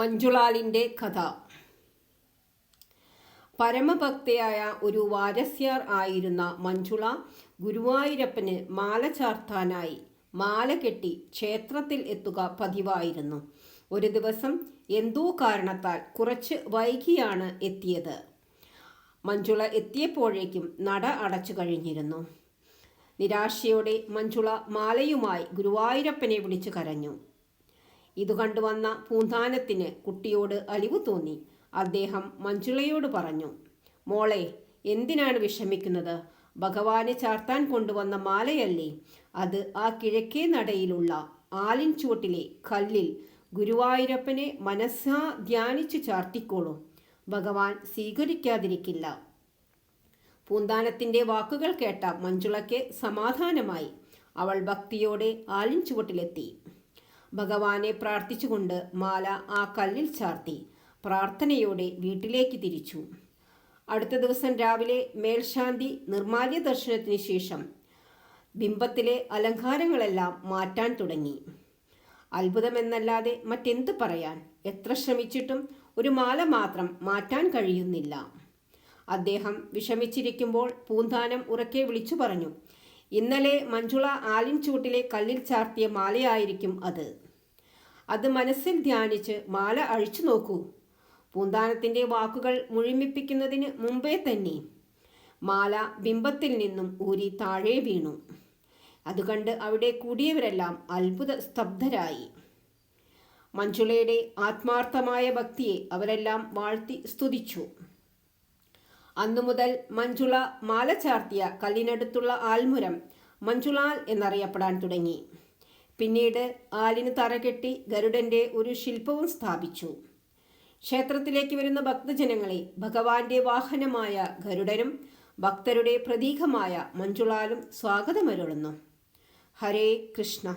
മഞ്ജുളാലിന്റെ കഥ. പരമഭക്തയായ ഒരു വാരസ്യാർ ആയിരുന്ന മഞ്ജുള ഗുരുവായൂരപ്പന് മാല ചാർത്താനായി മാല കെട്ടി ക്ഷേത്രത്തിൽ എത്തുക പതിവായിരുന്നു. ഒരു ദിവസം എന്തോ കാരണത്താൽ കുറച്ച് വൈകിയാണ് എത്തിയത്. മഞ്ജുള എത്തിയപ്പോഴേക്കും നട അടച്ചു കഴിഞ്ഞിരുന്നു. നിരാശയോടെ മഞ്ജുള മാലയുമായി ഗുരുവായൂരപ്പനെ വിളിച്ചു കരഞ്ഞു. ഇത് കണ്ടുവന്ന പൂന്താനത്തിന് കുട്ടിയോട് അലിവ് തോന്നി. അദ്ദേഹം മഞ്ജുളയോട് പറഞ്ഞു മോളെ എന്തിനാണ് വിഷമിക്കുന്നത്? ഭഗവാനെ ചാർത്താൻ കൊണ്ടുവന്ന മാലയല്ലേ? അത് ആ കിഴക്കേ നടയിലുള്ള ആലിൻ ചുവട്ടിലെ കല്ലിൽ ഗുരുവായൂരപ്പനെ മനസ്സാ ധ്യാനിച്ചു ചാർത്തിക്കോളൂ. ഭഗവാൻ സ്വീകരിക്കാതിരിക്കില്ല. പൂന്താനത്തിന്റെ വാക്കുകൾ കേട്ട മഞ്ജുളയ്ക്ക് സമാധാനമായി. അവൾ ഭക്തിയോടെ ആലിൻ ചുവട്ടിലെത്തി. ഭഗവാനെ പ്രാർത്ഥിച്ചുകൊണ്ട് മാല ആ കല്ലിൽ ചാർത്തി പ്രാർത്ഥനയോടെ വീട്ടിലേക്ക് തിരിച്ചു. അടുത്ത ദിവസം രാവിലെ മേൽശാന്തി നിർമാല്യ ദർശനത്തിന് ശേഷം ബിംബത്തിലെ അലങ്കാരങ്ങളെല്ലാം മാറ്റാൻ തുടങ്ങി. അത്ഭുതമെന്നല്ലാതെ മറ്റെന്ത് പറയാൻ? എത്ര ശ്രമിച്ചിട്ടും ഒരു മാല മാത്രം മാറ്റാൻ കഴിയുന്നില്ല. അദ്ദേഹം വിഷമിച്ചിരിക്കുമ്പോൾ പൂന്താനം ഉറക്കെ വിളിച്ചു പറഞ്ഞു ഇന്നലെ മഞ്ജുള ആലിൻ ചൂട്ടിലെ കല്ലിൽ ചാർത്തിയ മാലയായിരിക്കും അത്. അത് മനസ്സിൽ ധ്യാനിച്ച് മാല അഴിച്ചു നോക്കൂ. പൂന്താനത്തിന്റെ വാക്കുകൾ മുഴുമിപ്പിക്കുന്നതിന് മുമ്പേ തന്നെ മാല ബിംബത്തിൽ നിന്നും ഊരി താഴെ വീണു. അതുകണ്ട് അവിടെ കൂടിയവരെല്ലാം അത്ഭുത സ്തബ്ധരായി. മഞ്ജുളയുടെ ആത്മാർത്ഥമായ ഭക്തിയെ അവരെല്ലാം വാഴ്ത്തി സ്തുതിച്ചു. അന്നു മുതൽ മഞ്ജുള മാല ചാർത്തിയ കല്ലിനടുത്തുള്ള ആൽമുരം മഞ്ജുളാൽ എന്നറിയപ്പെടാൻ തുടങ്ങി. പിന്നീട് ആലിന് തറകെട്ടി ഗരുഡന്റെ ഒരു ശില്പവും സ്ഥാപിച്ചു. ക്ഷേത്രത്തിലേക്ക് വരുന്ന ഭക്തജനങ്ങളെ ഭഗവാന്റെ വാഹനമായ ഗരുഡനും ഭക്തരുടെ പ്രതീകമായ മഞ്ജുളാലും സ്വാഗതമരുളുന്നു. ഹരേ കൃഷ്ണ.